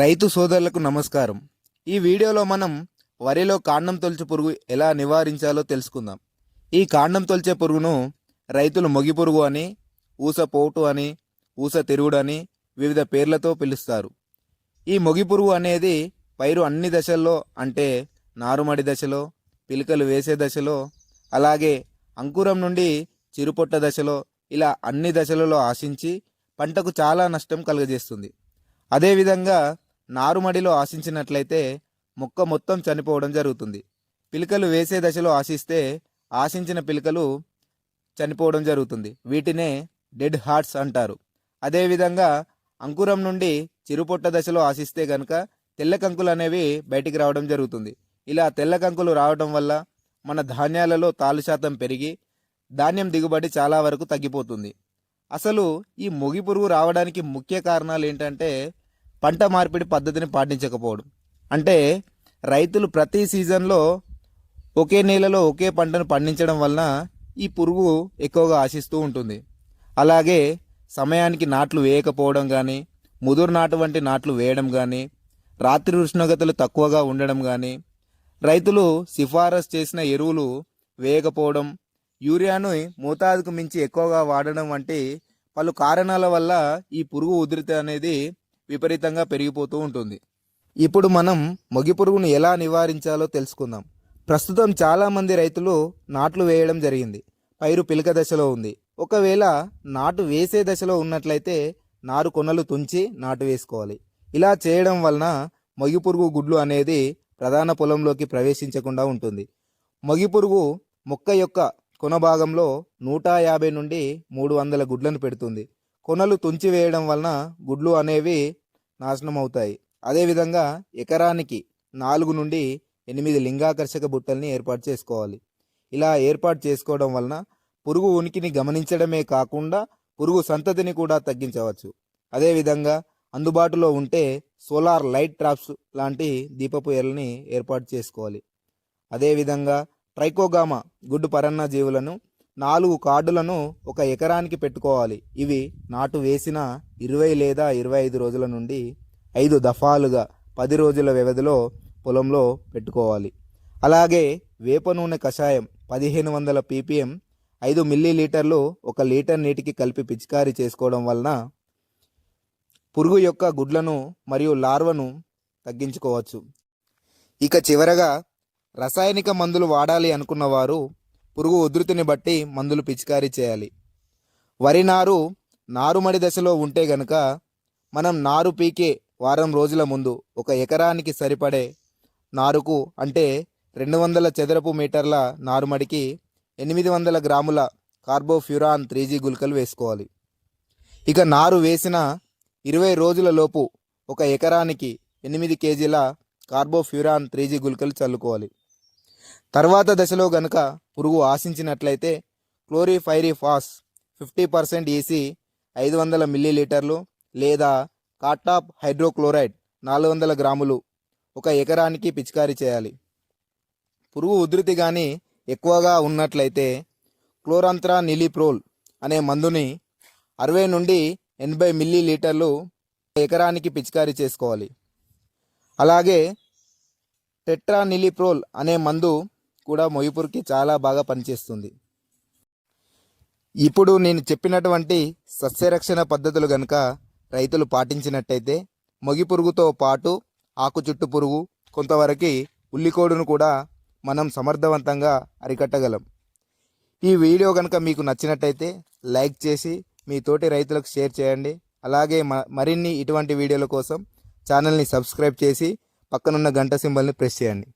రైతు సోదరులకు నమస్కారం. ఈ వీడియోలో మనం వరిలో కాండం తొలిచే పురుగు ఎలా నివారించాలో తెలుసుకుందాం. ఈ కాండం తొలిచే పురుగును రైతులు మొగి పురుగు అని ఊస పోటు అని ఊస తిరుగుడు అని వివిధ పేర్లతో పిలుస్తారు. ఈ మొగి పురుగు అనేది పైరు అన్ని దశల్లో అంటే నారుమడి దశలో పిలకలు వేసే దశలో అలాగే అంకురం నుండి చిరుపొట్ట దశలో ఇలా అన్ని దశలలో ఆశించి పంటకు చాలా నష్టం కలుగజేస్తుంది. అదేవిధంగా నారుమడిలో ఆశించినట్లయితే మొక్క మొత్తం చనిపోవడం జరుగుతుంది. పిలకలు వేసే దశలో ఆశిస్తే ఆశించిన పిలకలు చనిపోవడం జరుగుతుంది. వీటినే డెడ్ హార్ట్స్ అంటారు. అదేవిధంగా అంకురం నుండి చిరుపొట్ట దశలో ఆశిస్తే గనుక తెల్ల కంకులు అనేవి బయటికి రావడం జరుగుతుంది. ఇలా తెల్ల కంకులు రావడం వల్ల మన ధాన్యాలలో తాలు శాతం పెరిగి ధాన్యం దిగుబడి చాలా వరకు తగ్గిపోతుంది. అసలు ఈ మొగి పురుగు రావడానికి ముఖ్య కారణాలు ఏంటంటే పంట మార్పిడి పద్ధతిని పాటించకపోవడం. అంటే రైతులు ప్రతి సీజన్లో ఒకే నేలలో ఒకే పంటను పండించడం వలన ఈ పురుగు ఎక్కువగా ఆశిస్తూ ఉంటుంది. అలాగే సమయానికి నాట్లు వేయకపోవడం కానీ ముదురు నాటు వంటి నాట్లు వేయడం కానీ రాత్రి ఉష్ణోగ్రతలు తక్కువగా ఉండడం కానీ రైతులు సిఫారసు చేసిన ఎరువులు వేయకపోవడం యూరియాను మోతాదుకు మించి ఎక్కువగా వాడడం వంటి పలు కారణాల వల్ల ఈ పురుగు ఉధృతి అనేది విపరీతంగా పెరిగిపోతూ ఉంటుంది. ఇప్పుడు మనం మొగి పురుగును ఎలా నివారించాలో తెలుసుకుందాం. ప్రస్తుతం చాలామంది రైతులు నాట్లు వేయడం జరిగింది. పైరు పిలక దశలో ఉంది. ఒకవేళ నాటు వేసే దశలో ఉన్నట్లయితే నారు కొనలు తుంచి నాటు వేసుకోవాలి. ఇలా చేయడం వలన మొగి పురుగు గుడ్లు అనేది ప్రధాన పొలంలోకి ప్రవేశించకుండా ఉంటుంది. మొగి పురుగు మొక్క యొక్క కొన భాగంలో నూట యాభై నుండి మూడు వందల గుడ్లను పెడుతుంది. కొనలు తుంచి వేయడం వలన గుడ్లు అనేవి నాశనం అవుతాయి అదేవిధంగా ఎకరానికి నాలుగు నుండి ఎనిమిది లింగాకర్షక బుట్టల్ని ఏర్పాటు చేసుకోవాలి. ఇలా ఏర్పాటు చేసుకోవడం వలన పురుగు ఉనికిని గమనించడమే కాకుండా పురుగు సంతతిని కూడా తగ్గించవచ్చు. అదేవిధంగా అందుబాటులో ఉంటే సోలార్ లైట్ ట్రాప్స్ లాంటి దీపపు ఎరల్ని ఏర్పాటు చేసుకోవాలి. అదేవిధంగా ట్రైకోగామా గుడ్డు పరన్న జీవులను నాలుగు కార్డులను ఒక ఎకరానికి పెట్టుకోవాలి. ఇవి నాటు వేసిన ఇరవై లేదా ఇరవై ఐదు రోజుల నుండి ఐదు దఫాలుగా పది రోజుల వ్యవధిలో పొలంలో పెట్టుకోవాలి. అలాగే వేప నూనె కషాయం పదిహేను వందల పీపీఎం ఐదు మిల్లీ లీటర్లు ఒక లీటర్ నీటికి కలిపి పిచికారీ చేసుకోవడం వలన పురుగు యొక్క గుడ్లను మరియు లార్వను తగ్గించుకోవచ్చు. ఇక చివరగా రసాయనిక మందులు వాడాలి అనుకున్న వారు పురుగు ఉధృతిని బట్టి మందులు పిచికారీ చేయాలి. వరి నారు నారుమడి దశలో ఉంటే గనక మనం నారు పీకే వారం రోజుల ముందు ఒక ఎకరానికి సరిపడే నారుకు అంటే రెండు వందల చదరపు మీటర్ల నారుమడికి ఎనిమిది వందల గ్రాముల కార్బోఫ్యూరాన్ త్రీ జీ గుళికలు వేసుకోవాలి. ఇక నారు వేసిన ఇరవై రోజుల లోపు ఒక ఎకరానికి ఎనిమిది కేజీల కార్బోఫ్యూరాన్ త్రీ జీ గుళికలు చల్లుకోవాలి. తర్వాత దశలో గనుక పురుగు ఆశించినట్లయితే క్లోరిఫైరిఫాస్ ఫిఫ్టీ పర్సెంట్ ఈసీ ఐదు వందల మిల్లీలీటర్లు లేదా కాటాప్ హైడ్రోక్లోరైడ్ నాలుగు వందల గ్రాములు ఒక ఎకరానికి పిచికారీ చేయాలి. పురుగు ఉధృతి కానీ ఎక్కువగా ఉన్నట్లయితే క్లోరంత్రా నిలిప్రోల్ అనే మందుని అరవై నుండి ఎనభై మిల్లీ లీటర్లు ఎకరానికి పిచికారీ చేసుకోవాలి. అలాగే టెట్రానిలిప్రోల్ అనే మందు కూడా మొయిపురికి చాలా బాగా పనిచేస్తుంది. ఇప్పుడు నేను చెప్పినటువంటి సస్యరక్షణ పద్ధతులు కనుక రైతులు పాటించినట్టయితే మొగి పురుగుతో పాటు ఆకు చుట్టు పురుగు కొంతవరకు ఉల్లికోడును కూడా మనం సమర్థవంతంగా అరికట్టగలం. ఈ వీడియో కనుక మీకు నచ్చినట్టయితే లైక్ చేసి మీ తోటి రైతులకు షేర్ చేయండి. అలాగే మ మరిన్ని ఇటువంటి వీడియోల కోసం ఛానల్ని సబ్స్క్రైబ్ చేసి పక్కనున్న గంట సింబల్ని ప్రెస్ చేయండి.